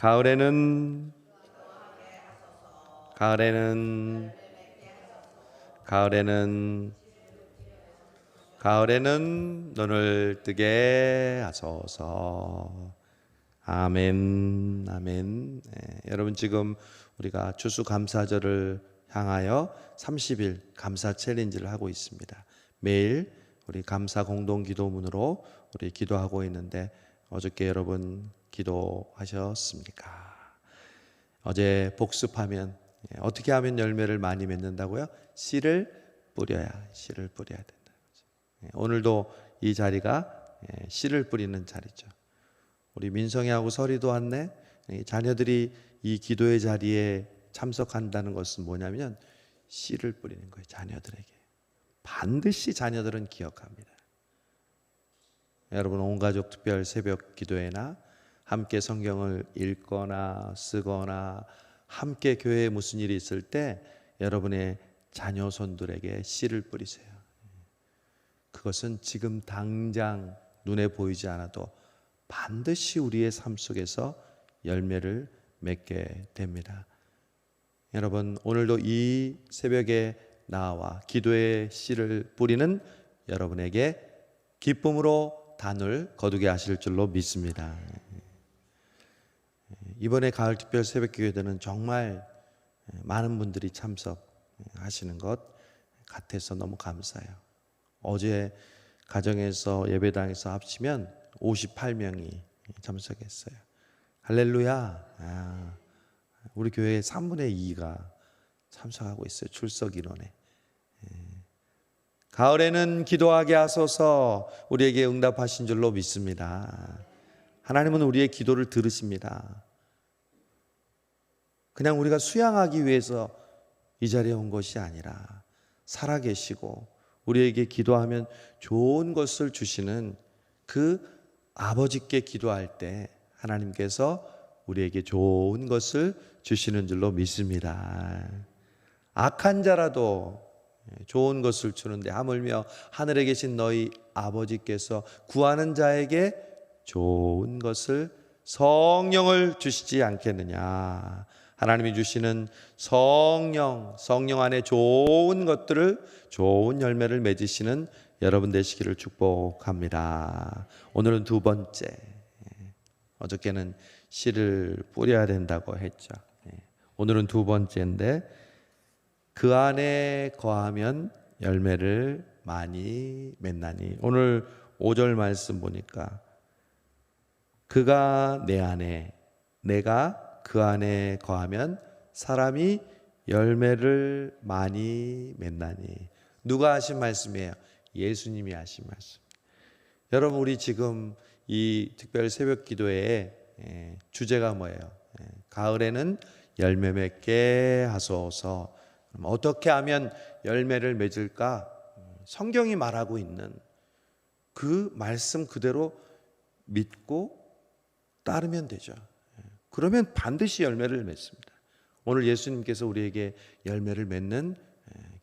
가을에는 가을에는 가을에는 가을에는 눈을 뜨게 하소서. 아멘, 아멘. 예, 여러분 지금 우리가 추수감사절을 향하여 30일 감사 챌린지를 하고 있습니다. 매일 우리 감사 공동 기도문으로 우리 기도하고 있는데 어저께 여러분 기도하셨습니까? 어제 복습하면 예, 어떻게 하면 열매를 많이 맺는다고요? 씨를 뿌려야 씨를 뿌려야 된다. 예, 오늘도 이 자리가 예, 씨를 뿌리는 자리죠. 우리 민성이하고 설이도 왔네. 이 자녀들이 이 기도의 자리에 참석한다는 것은 뭐냐면 씨를 뿌리는 거예요. 자녀들에게 반드시 자녀들은 기억합니다. 여러분 온 가족 특별 새벽 기도회나 함께 성경을 읽거나 쓰거나 함께 교회에 무슨 일이 있을 때 여러분의 자녀 손들에게 씨를 뿌리세요. 그것은 지금 당장 눈에 보이지 않아도 반드시 우리의 삶 속에서 열매를 맺게 됩니다. 여러분 오늘도 이 새벽에 나와 기도의 씨를 뿌리는 여러분에게 기쁨으로 단을 거두게 하실 줄로 믿습니다. 이번에 가을 특별 새벽 기도회는 정말 많은 분들이 참석하시는 것 같아서 너무 감사해요. 어제 가정에서 예배당에서 합치면 58명이 참석했어요. 할렐루야. 아, 우리 교회의 3분의 2가 참석하고 있어요. 출석 인원에. 예. 가을에는 기도하게 하소서 우리에게 응답하신 줄로 믿습니다. 하나님은 우리의 기도를 들으십니다. 그냥 우리가 수양하기 위해서 이 자리에 온 것이 아니라 살아계시고 우리에게 기도하면 좋은 것을 주시는 그 아버지께 기도할 때 하나님께서 우리에게 좋은 것을 주시는 줄로 믿습니다. 악한 자라도 좋은 것을 주는데 하물며 하늘에 계신 너희 아버지께서 구하는 자에게 좋은 것을 성령을 주시지 않겠느냐. 하나님이 주시는 성령, 성령 안에 좋은 것들을 좋은 열매를 맺으시는 여러분 되시기를 축복합니다. 오늘은 두 번째. 어저께는 씨를 뿌려야 된다고 했죠. 오늘은 두 번째인데 그 안에 거하면 열매를 많이 맺나니 오늘 5절 말씀 보니까 그가 내 안에 내가 그 안에 거하면 사람이 열매를 많이 맺나니 누가 하신 말씀이에요? 예수님이 하신 말씀. 여러분 우리 지금 이 특별 새벽 기도의 예, 주제가 뭐예요? 예, 가을에는 열매 맺게 하소서. 어떻게 하면 열매를 맺을까? 성경이 말하고 있는 그 말씀 그대로 믿고 따르면 되죠. 예, 그러면 반드시 열매를 맺습니다. 오늘 예수님께서 우리에게 열매를 맺는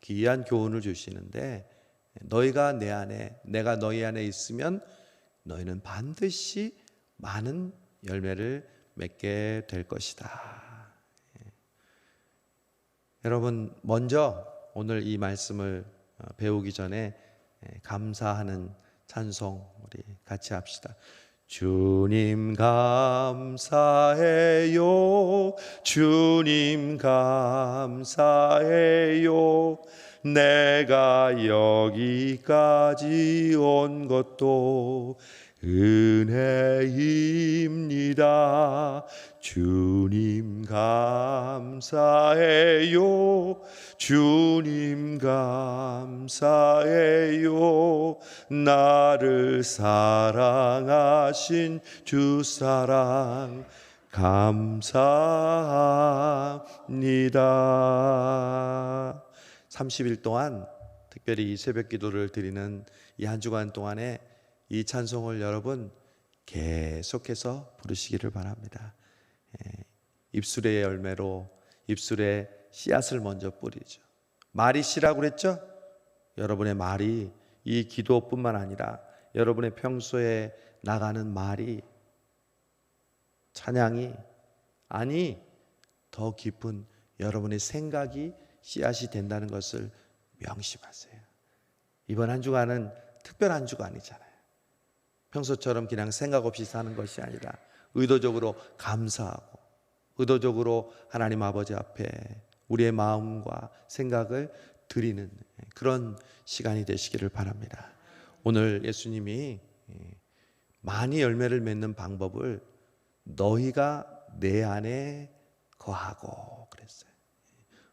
귀한 교훈을 주시는데 너희가 내 안에 내가 너희 안에 있으면 너희는 반드시 많은 열매를 맺게 될 것이다. 예. 여러분 먼저 오늘 이 말씀을 어, 배우기 전에 예, 감사하는 찬송 우리 같이 합시다. 주님 감사해요. 주님 감사해요. 내가 여기까지 온 것도 은혜입니다. 주님 감사해요. 주님 감사해요. 나를 사랑하신 주 사랑 감사합니다. 30일 동안 특별히 이 새벽 기도를 드리는 이 한 주간 동안에 이 찬송을 여러분 계속해서 부르시기를 바랍니다. 예, 입술의 열매로 입술에 씨앗을 먼저 뿌리죠. 말이 씨라고 그랬죠? 여러분의 말이 이 기도뿐만 아니라 여러분의 평소에 나가는 말이 찬양이 아니 더 깊은 여러분의 생각이 씨앗이 된다는 것을 명심하세요. 이번 한 주간은 특별한 주간이잖아요. 평소처럼 그냥 생각 없이 사는 것이 아니라 의도적으로 감사하고 의도적으로 하나님 아버지 앞에 우리의 마음과 생각을 드리는 그런 시간이 되시기를 바랍니다. 오늘 예수님이 많이 열매를 맺는 방법을 너희가 내 안에 거하고 그랬어요.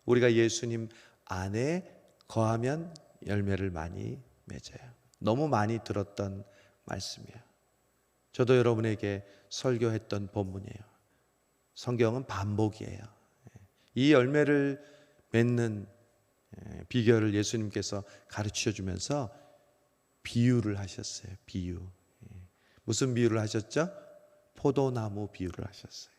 우리가 예수님 안에 거하면 열매를 많이 맺어요. 너무 많이 들었던 말씀이에요. 저도 여러분에게 설교했던 본문이에요. 성경은 반복이에요. 이 열매를 맺는 비결을 예수님께서 가르쳐 주면서 비유를 하셨어요. 비유. 무슨 비유를 하셨죠? 포도나무 비유를 하셨어요.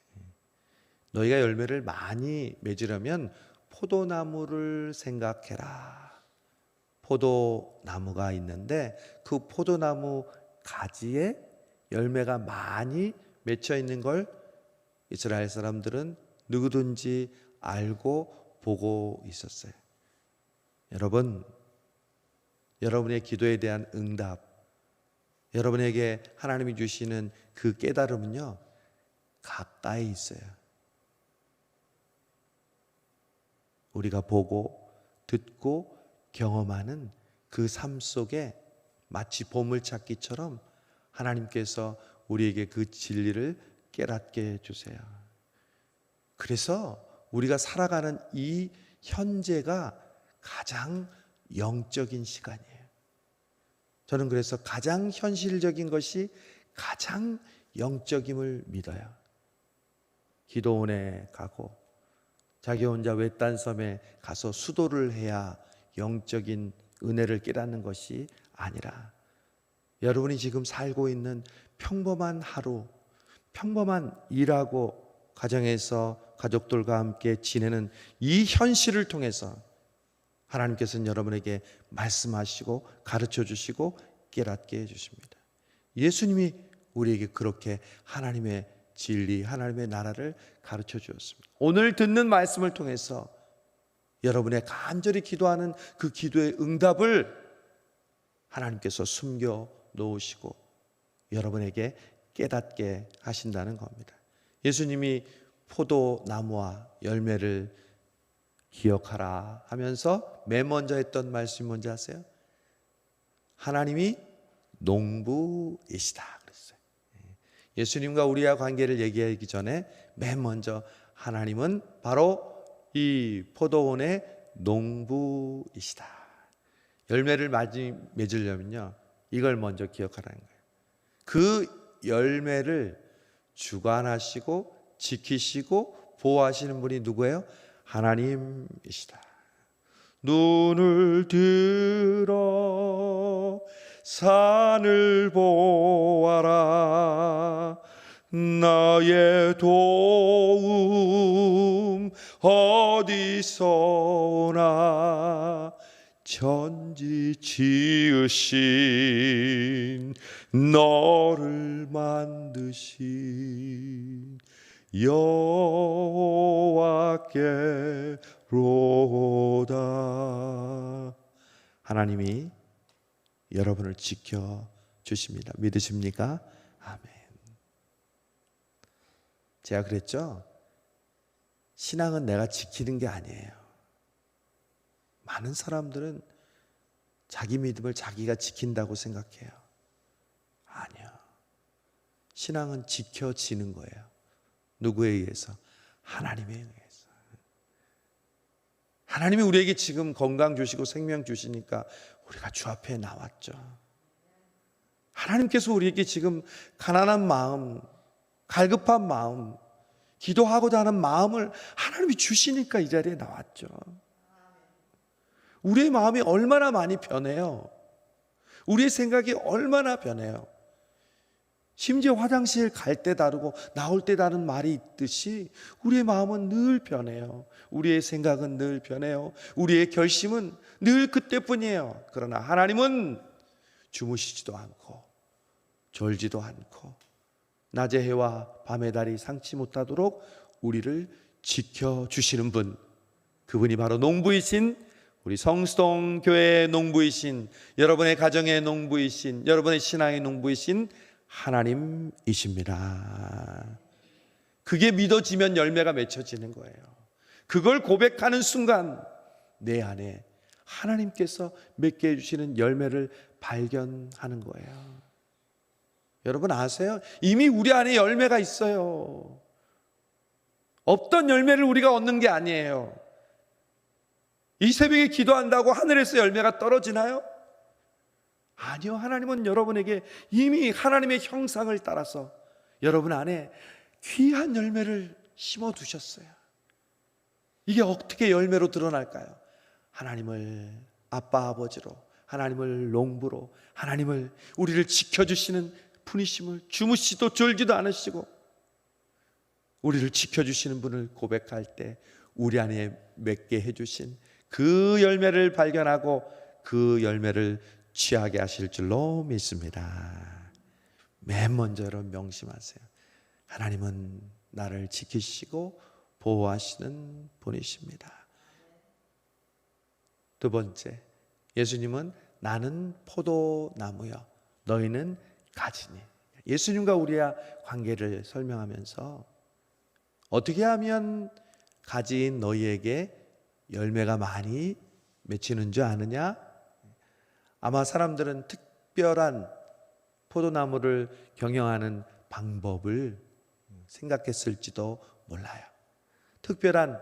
너희가 열매를 많이 맺으려면 포도나무를 생각해라. 포도나무가 있는데 그 포도나무 가지에 열매가 많이 맺혀 있는 걸 이스라엘 사람들은 누구든지 알고 보고 있었어요. 여러분, 여러분의 기도에 대한 응답, 여러분에게 하나님이 주시는 그 깨달음은요, 가까이 있어요. 우리가 보고, 듣고, 경험하는 그 삶 속에 마치 보물 찾기처럼 하나님께서 우리에게 그 진리를 깨닫게 해 주세요. 그래서 우리가 살아가는 이 현재가 가장 영적인 시간이에요. 저는 그래서 가장 현실적인 것이 가장 영적임을 믿어요. 기도원에 가고 자기 혼자 외딴 섬에 가서 수도를 해야 영적인 은혜를 깨닫는 것이 아니라 여러분이 지금 살고 있는 평범한 하루, 평범한 일하고 가정에서 가족들과 함께 지내는 이 현실을 통해서 하나님께서는 여러분에게 말씀하시고 가르쳐 주시고 깨닫게 해 주십니다. 예수님이 우리에게 그렇게 하나님의 진리, 하나님의 나라를 가르쳐 주었습니다. 오늘 듣는 말씀을 통해서 여러분의 간절히 기도하는 그 기도의 응답을 하나님께서 숨겨 놓으시고 여러분에게 깨닫게 하신다는 겁니다. 예수님이 포도나무와 열매를 기억하라 하면서 맨 먼저 했던 말씀이 뭔지 아세요? 하나님이 농부이시다 그랬어요. 예수님과 우리와 관계를 얘기하기 전에 맨 먼저 하나님은 바로 이 포도원의 농부이시다. 열매를 많이 맺으려면요. 이걸 먼저 기억하라는 거예요. 그 열매를 주관하시고 지키시고 보호하시는 분이 누구예요? 하나님이시다. 눈을 들어 산을 보아라 나의 도움 어디서 오나 전지 지으신 너를 만드신 여호와께로다 하나님이 여러분을 지켜 주십니다. 믿으십니까? 아멘. 제가 그랬죠? 신앙은 내가 지키는 게 아니에요. 많은 사람들은 자기 믿음을 자기가 지킨다고 생각해요. 아니요. 신앙은 지켜지는 거예요. 누구에 의해서? 하나님에 의해서. 하나님이 우리에게 지금 건강 주시고 생명 주시니까 우리가 주 앞에 나왔죠. 하나님께서 우리에게 지금 가난한 마음, 갈급한 마음, 기도하고자 하는 마음을 하나님이 주시니까 이 자리에 나왔죠. 우리의 마음이 얼마나 많이 변해요. 우리의 생각이 얼마나 변해요. 심지어 화장실 갈 때 다르고 나올 때 다른 말이 있듯이 우리의 마음은 늘 변해요. 우리의 생각은 늘 변해요. 우리의 결심은 늘 그때뿐이에요. 그러나 하나님은 주무시지도 않고 졸지도 않고 낮의 해와 밤의 달이 상치 못하도록 우리를 지켜 주시는 분 그분이 바로 농부이신 우리 성수동 교회의 농부이신 여러분의 가정의 농부이신 여러분의 신앙의 농부이신 하나님이십니다. 그게 믿어지면 열매가 맺혀지는 거예요. 그걸 고백하는 순간 내 안에 하나님께서 맺게 해주시는 열매를 발견하는 거예요. 여러분 아세요? 이미 우리 안에 열매가 있어요. 없던 열매를 우리가 얻는 게 아니에요. 이 새벽에 기도한다고 하늘에서 열매가 떨어지나요? 아니요. 하나님은 여러분에게 이미 하나님의 형상을 따라서 여러분 안에 귀한 열매를 심어 두셨어요. 이게 어떻게 열매로 드러날까요? 하나님을 아빠 아버지로, 하나님을 농부로, 하나님을 우리를 지켜주시는 분이심을 주무시도 졸지도 않으시고 우리를 지켜주시는 분을 고백할 때 우리 안에 맺게 해주신 그 열매를 발견하고 그 열매를 취하게 하실 줄로 믿습니다. 맨 먼저 여러분 명심하세요. 하나님은 나를 지키시고 보호하시는 분이십니다. 두 번째, 예수님은 나는 포도나무여, 너희는 가지니. 예수님과 우리의 관계를 설명하면서 어떻게 하면 가지인 너희에게 열매가 많이 맺히는 줄 아느냐? 아마 사람들은 특별한 포도나무를 경영하는 방법을 생각했을지도 몰라요. 특별한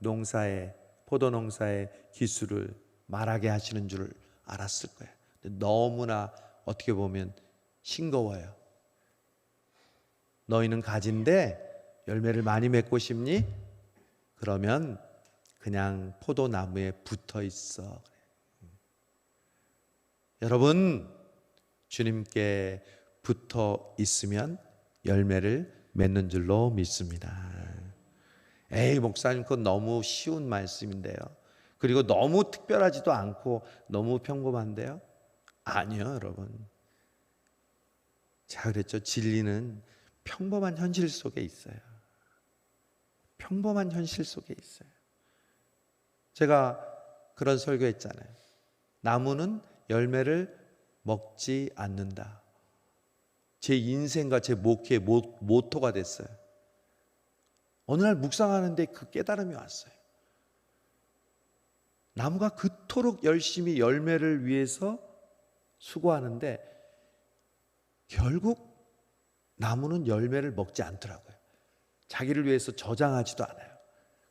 농사의 포도 농사의 기술을 말하게 하시는 줄 알았을 거예요. 너무나 어떻게 보면 싱거워요. 너희는 가진데 열매를 많이 맺고 싶니? 그러면 그냥 포도나무에 붙어 있어. 여러분, 주님께 붙어 있으면 열매를 맺는 줄로 믿습니다. 에이, 목사님, 그건 너무 쉬운 말씀인데요. 그리고 너무 특별하지도 않고 너무 평범한데요? 아니요, 여러분. 제가 그랬죠. 진리는 평범한 현실 속에 있어요. 평범한 현실 속에 있어요. 제가 그런 설교했잖아요. 나무는 열매를 먹지 않는다. 제 인생과 제 목회의 모, 모토가 됐어요. 어느 날 묵상하는데 그 깨달음이 왔어요. 나무가 그토록 열심히 열매를 위해서 수고하는데 결국 나무는 열매를 먹지 않더라고요. 자기를 위해서 저장하지도 않아요.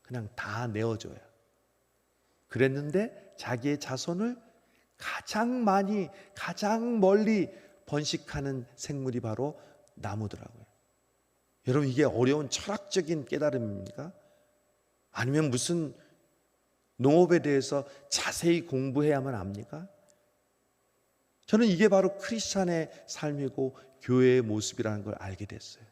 그냥 다 내어줘요. 그랬는데 자기의 자손을 가장 많이, 가장 멀리 번식하는 생물이 바로 나무더라고요. 여러분, 이게 어려운 철학적인 깨달음입니까? 아니면 무슨 농업에 대해서 자세히 공부해야만 합니까? 저는 이게 바로 크리스찬의 삶이고 교회의 모습이라는 걸 알게 됐어요.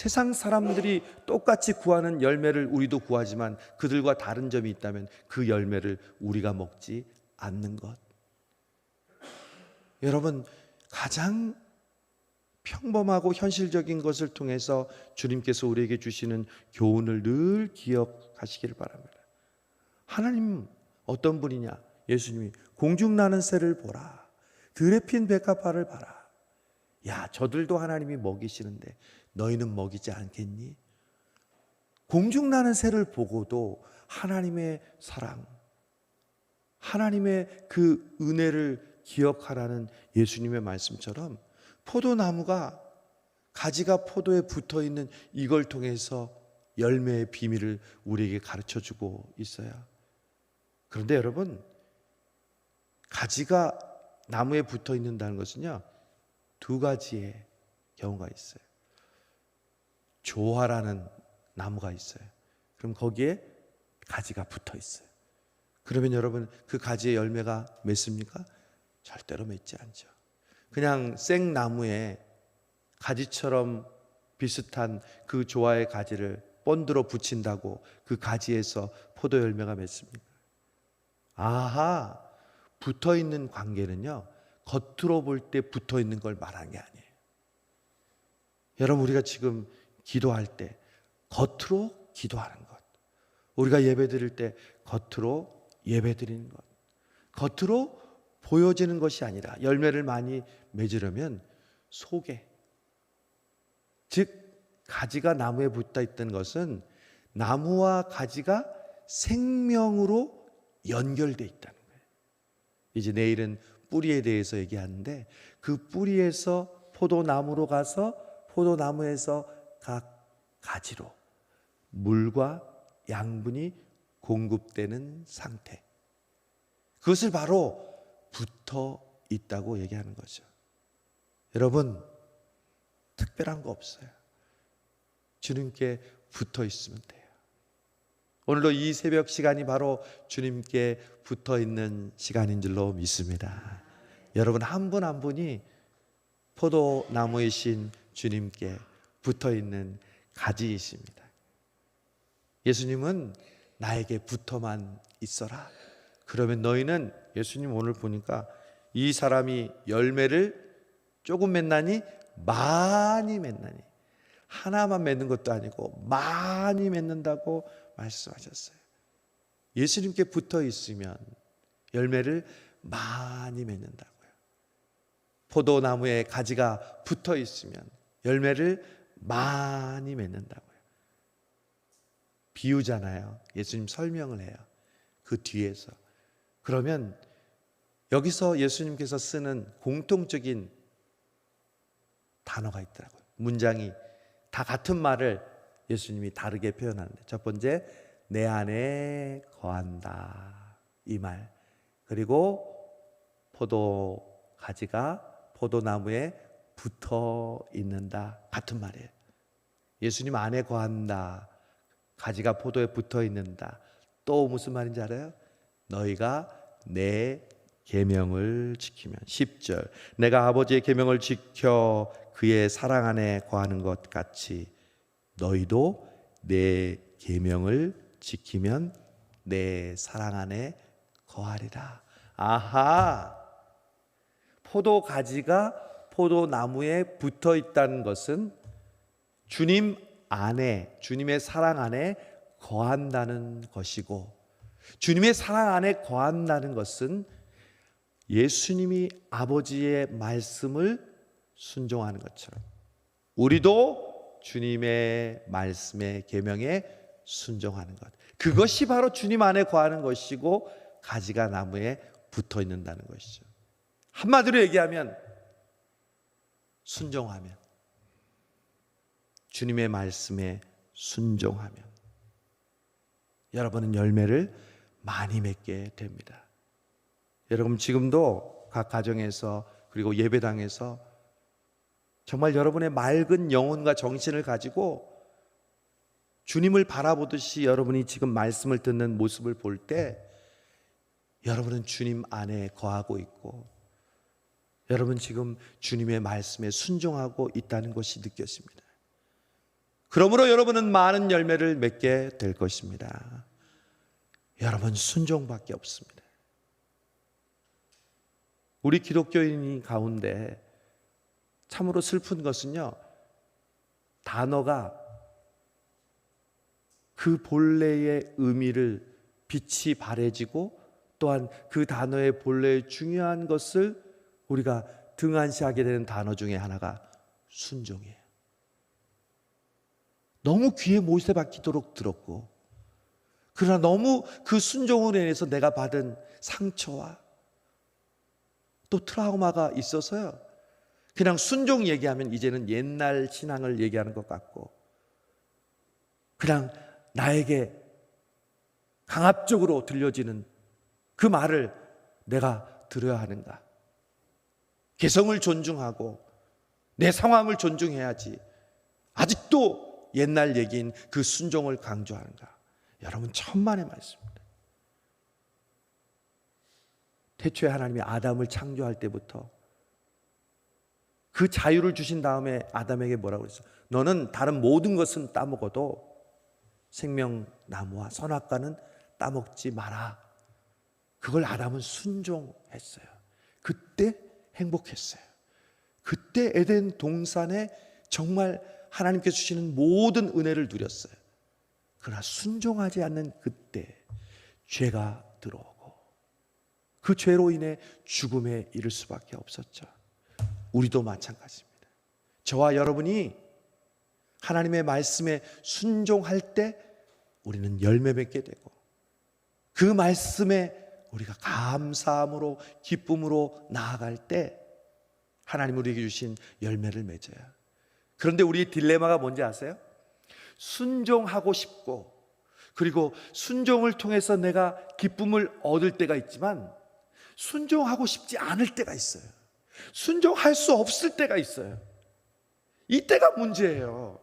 세상 사람들이 똑같이 구하는 열매를 우리도 구하지만 그들과 다른 점이 있다면 그 열매를 우리가 먹지 않는 것. 여러분, 가장 평범하고 현실적인 것을 통해서 주님께서 우리에게 주시는 교훈을 늘 기억하시기를 바랍니다. 하나님 어떤 분이냐? 예수님이 공중 나는 새를 보라. 들에 핀 백합화를 봐라. 야, 저들도 하나님이 먹이시는데 너희는 먹이지 않겠니? 공중 나는 새를 보고도 하나님의 사랑, 하나님의 그 은혜를 기억하라는 예수님의 말씀처럼 포도나무가 가지가 포도에 붙어 있는 이걸 통해서 열매의 비밀을 우리에게 가르쳐 주고 있어요. 그런데 여러분, 가지가 나무에 붙어 있는다는 것은요, 두 가지의 경우가 있어요. 조화라는 나무가 있어요. 그럼 거기에 가지가 붙어 있어요. 그러면 여러분 그 가지의 열매가 맺습니까? 절대로 맺지 않죠. 그냥 생나무에 가지처럼 비슷한 그 조화의 가지를 본드로 붙인다고 그 가지에서 포도 열매가 맺습니까? 아하, 붙어 있는 관계는요, 겉으로 볼 때 붙어 있는 걸 말하는 게 아니에요. 여러분, 우리가 지금 기도할 때 겉으로 기도하는 것. 우리가 예배 드릴 때 겉으로 예배 드리는 것. 겉으로 보여지는 것이 아니라 열매를 많이 맺으려면 속에 즉 가지가 나무에 붙어 있던 것은 나무와 가지가 생명으로 연결돼 있다는 거예요. 이제 내일은 뿌리에 대해서 얘기하는데 그 뿌리에서 포도나무로 가서 포도나무에서 각 가지로 물과 양분이 공급되는 상태. 그것을 바로 붙어 있다고 얘기하는 거죠. 여러분, 특별한 거 없어요. 주님께 붙어 있으면 돼요. 오늘도 이 새벽 시간이 바로 주님께 붙어 있는 시간인 줄로 믿습니다. 여러분 한 분한 분이 포도나무이신 주님께 붙어 있는 가지이십니다. 예수님은 나에게 붙어만 있어라. 그러면 너희는 예수님 오늘 보니까 이 사람이 열매를 조금 맺나니 많이 맺나니 하나만 맺는 것도 아니고 많이 맺는다고 말씀하셨어요. 예수님께 붙어 있으면 열매를 많이 맺는다고요. 포도나무에 가지가 붙어 있으면 열매를 많이 맺는다고요. 비유잖아요. 예수님 설명을 해요. 그 뒤에서. 그러면 여기서 예수님께서 쓰는 공통적인 단어가 있더라고요. 문장이 다 같은 말을 예수님이 다르게 표현하는데 첫 번째 내 안에 거한다 이 말. 그리고 포도 가지가 포도나무에 붙어 있는다 같은 말이에요. 예수님 안에 거한다. 가지가 포도에 붙어 있는다. 또 무슨 말인지 알아요? 너희가 내 계명을 지키면 10절 내가 아버지의 계명을 지켜 그의 사랑 안에 거하는 것 같이 너희도 내 계명을 지키면 내 사랑 안에 거하리라. 아하. 포도 가지가 포도 나무에 붙어 있다는 것은 주님 안에 주님의 사랑 안에 거한다는 것이고 주님의 사랑 안에 거한다는 것은 예수님이 아버지의 말씀을 순종하는 것처럼 우리도 주님의 말씀의 계명에 순종하는 것. 그것이 바로 주님 안에 거하는 것이고 가지가 나무에 붙어 있는다는 것이죠. 한마디로 얘기하면 순종하면 주님의 말씀에 순종하면 여러분은 열매를 많이 맺게 됩니다. 여러분 지금도 각 가정에서 그리고 예배당에서 정말 여러분의 맑은 영혼과 정신을 가지고 주님을 바라보듯이 여러분이 지금 말씀을 듣는 모습을 볼 때 여러분은 주님 안에 거하고 있고 여러분 지금 주님의 말씀에 순종하고 있다는 것이 느껴집니다. 그러므로 여러분은 많은 열매를 맺게 될 것입니다. 여러분 순종밖에 없습니다. 우리 기독교인 가운데 참으로 슬픈 것은요. 단어가 그 본래의 의미를 빛이 바래지고 또한 그 단어의 본래의 중요한 것을 우리가 등한시하게 되는 단어 중에 하나가 순종이에요. 너무 귀에 못에 박히도록 들었고, 그러나 너무 그 순종으로 인해서 내가 받은 상처와 또 트라우마가 있어서요. 그냥 순종 얘기하면 이제는 옛날 신앙을 얘기하는 것 같고, 그냥 나에게 강압적으로 들려지는 그 말을 내가 들어야 하는가? 개성을 존중하고 내 상황을 존중해야지. 아직도 옛날 얘기인 그 순종을 강조하는가? 여러분 천만의 말씀입니다. 태초에 하나님이 아담을 창조할 때부터 그 자유를 주신 다음에 아담에게 뭐라고 그랬어? 너는 다른 모든 것은 따먹어도 생명나무와 선악과는 따먹지 마라. 그걸 아담은 순종했어요. 그때 행복했어요. 그때 에덴 동산에 정말 하나님께서 주시는 모든 은혜를 누렸어요. 그러나 순종하지 않는 그때 죄가 들어오고 그 죄로 인해 죽음에 이를 수밖에 없었죠. 우리도 마찬가지입니다. 저와 여러분이 하나님의 말씀에 순종할 때 우리는 열매 맺게 되고 그 말씀에 우리가 감사함으로 기쁨으로 나아갈 때 하나님 우리에게 주신 열매를 맺어요. 그런데 우리의 딜레마가 뭔지 아세요? 순종하고 싶고 그리고 순종을 통해서 내가 기쁨을 얻을 때가 있지만 순종하고 싶지 않을 때가 있어요. 순종할 수 없을 때가 있어요. 이때가 문제예요.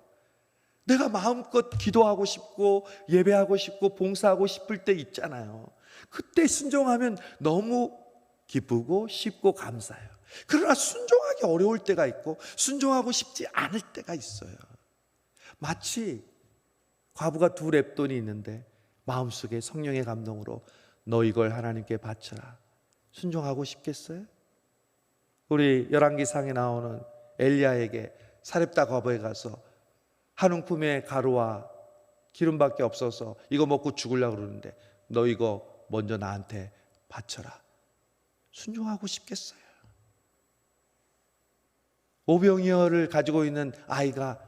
내가 마음껏 기도하고 싶고 예배하고 싶고 봉사하고 싶을 때 있잖아요. 그때 순종하면 너무 기쁘고 쉽고 감사해요. 그러나 순종하기 어려울 때가 있고 순종하고 싶지 않을 때가 있어요. 마치 과부가 두 랩돈이 있는데 마음속에 성령의 감동으로 너 이걸 하나님께 바쳐라. 순종하고 싶겠어요? 우리 열왕기상에 나오는 엘리야에게 사렙다 과부에 가서 한 움큼의 가루와 기름밖에 없어서 이거 먹고 죽으려고 그러는데 너 이거 먼저 나한테 바쳐라. 순종하고 싶겠어요. 오병이어를 가지고 있는 아이가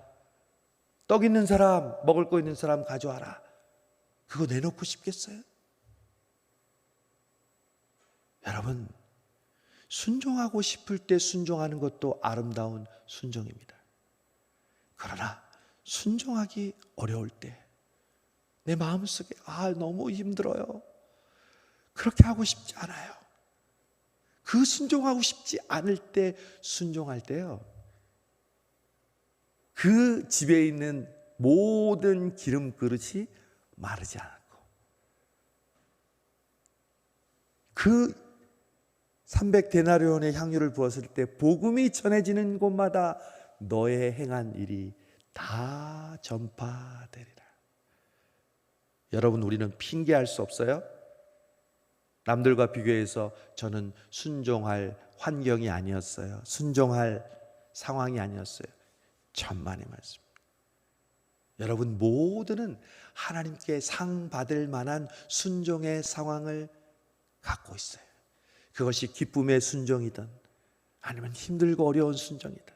떡 있는 사람, 먹을 거 있는 사람 가져와라. 그거 내놓고 싶겠어요? 여러분, 순종하고 싶을 때 순종하는 것도 아름다운 순종입니다. 그러나 순종하기 어려울 때 내 마음속에 아 너무 힘들어요. 그렇게 하고 싶지 않아요. 그 순종하고 싶지 않을 때 순종할 때요. 그 집에 있는 모든 기름 그릇이 마르지 않았고 그 300데나리온의 향유를 부었을 때 복음이 전해지는 곳마다 너의 행한 일이 다 전파되리라. 여러분 우리는 핑계할 수 없어요? 남들과 비교해서 저는 순종할 환경이 아니었어요. 순종할 상황이 아니었어요. 천만의 말씀. 여러분 모두는 하나님께 상 받을 만한 순종의 상황을 갖고 있어요. 그것이 기쁨의 순종이든 아니면 힘들고 어려운 순종이든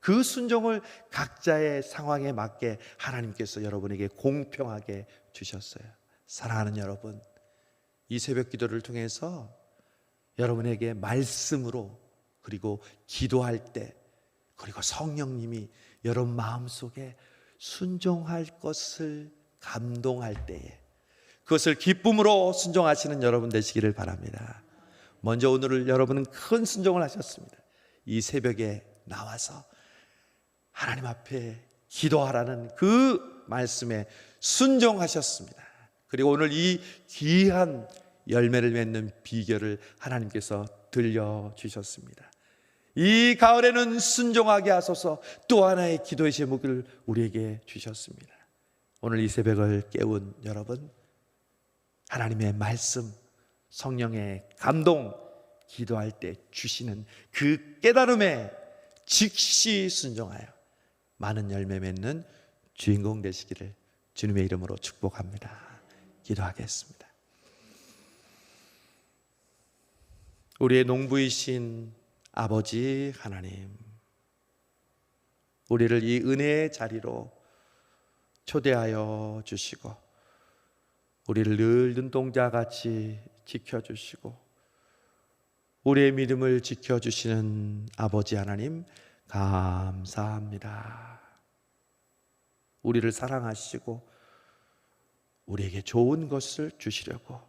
그 순종을 각자의 상황에 맞게 하나님께서 여러분에게 공평하게 주셨어요. 사랑하는 여러분, 이 새벽 기도를 통해서 여러분에게 말씀으로 그리고 기도할 때 그리고 성령님이 여러분 마음속에 순종할 것을 감동할 때에 그것을 기쁨으로 순종하시는 여러분 되시기를 바랍니다. 먼저 오늘 여러분은 큰 순종을 하셨습니다. 이 새벽에 나와서 하나님 앞에 기도하라는 그 말씀에 순종하셨습니다. 그리고 오늘 이 귀한 열매를 맺는 비결을 하나님께서 들려주셨습니다. 이 가을에는 순종하게 하소서 또 하나의 기도의 제목을 우리에게 주셨습니다. 오늘 이 새벽을 깨운 여러분, 하나님의 말씀, 성령의 감동, 기도할 때 주시는 그 깨달음에 즉시 순종하여 많은 열매 맺는 주인공 되시기를 주님의 이름으로 축복합니다. 기도하겠습니다. 우리의 농부이신 아버지 하나님, 우리를 이 은혜의 자리로 초대하여 주시고, 우리를 늘 눈동자 같이 지켜주시고, 우리의 믿음을 지켜주시는 아버지 하나님, 감사합니다. 우리를 사랑하시고 우리에게 좋은 것을 주시려고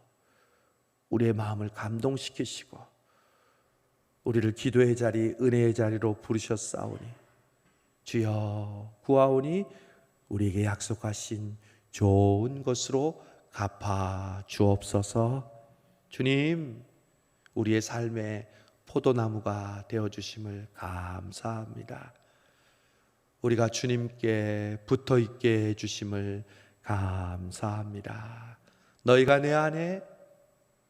우리의 마음을 감동시키시고 우리를 기도의 자리, 은혜의 자리로 부르셨사오니 주여 구하오니 우리에게 약속하신 좋은 것으로 갚아 주옵소서. 주님, 우리의 삶에 포도나무가 되어 주심을 감사합니다. 우리가 주님께 붙어 있게 해 주심을 감사합니다. 너희가 내 안에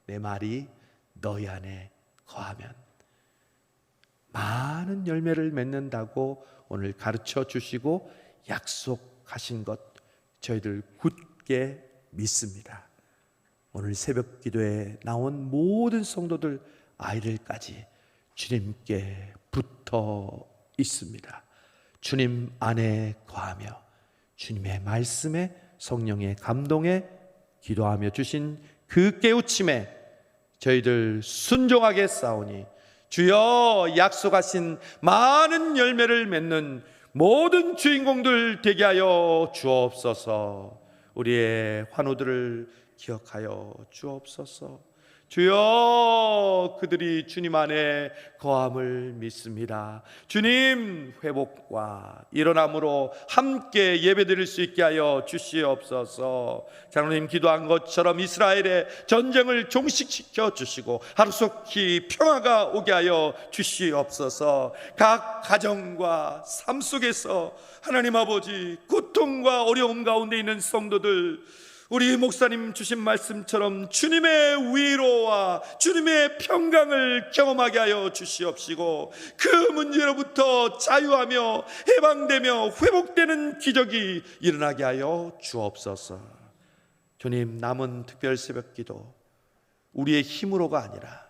내 말이 너희 안에 거하면 많은 열매를 맺는다고 오늘 가르쳐 주시고 약속하신 것 저희들 굳게 믿습니다. 오늘 새벽 기도에 나온 모든 성도들 아이들까지 주님께 붙어 있습니다. 주님 안에 거하며 주님의 말씀에 성령의 감동에 기도하며 주신 그 깨우침에 저희들 순종하게 싸우니 주여 약속하신 많은 열매를 맺는 모든 주인공들 되게 하여 주옵소서. 우리의 환우들을 기억하여 주옵소서. 주여 그들이 주님 안에 거함을 믿습니다. 주님 회복과 일어남으로 함께 예배드릴 수 있게 하여 주시옵소서. 장로님 기도한 것처럼 이스라엘의 전쟁을 종식시켜 주시고 하루속히 평화가 오게 하여 주시옵소서. 각 가정과 삶 속에서 하나님 아버지 고통과 어려움 가운데 있는 성도들 우리 목사님 주신 말씀처럼 주님의 위로와 주님의 평강을 경험하게 하여 주시옵시고 그 문제로부터 자유하며 해방되며 회복되는 기적이 일어나게 하여 주옵소서. 주님 남은 특별 새벽 기도 우리의 힘으로가 아니라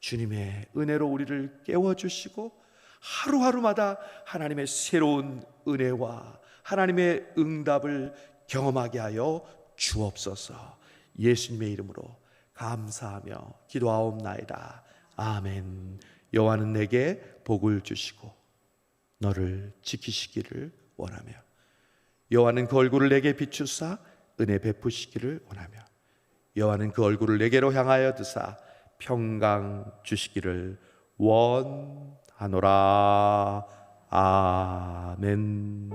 주님의 은혜로 우리를 깨워 주시고 하루하루마다 하나님의 새로운 은혜와 하나님의 응답을 경험하게 하여 주옵소서. 예수님의 이름으로 감사하며 기도하옵나이다. 아멘. 여호와는 내게 복을 주시고 너를 지키시기를 원하며 여호와는 그 얼굴을 내게 비추사 은혜 베푸시기를 원하며 여호와는 그 얼굴을 내게로 향하여 드사 평강 주시기를 원하노라. 아멘.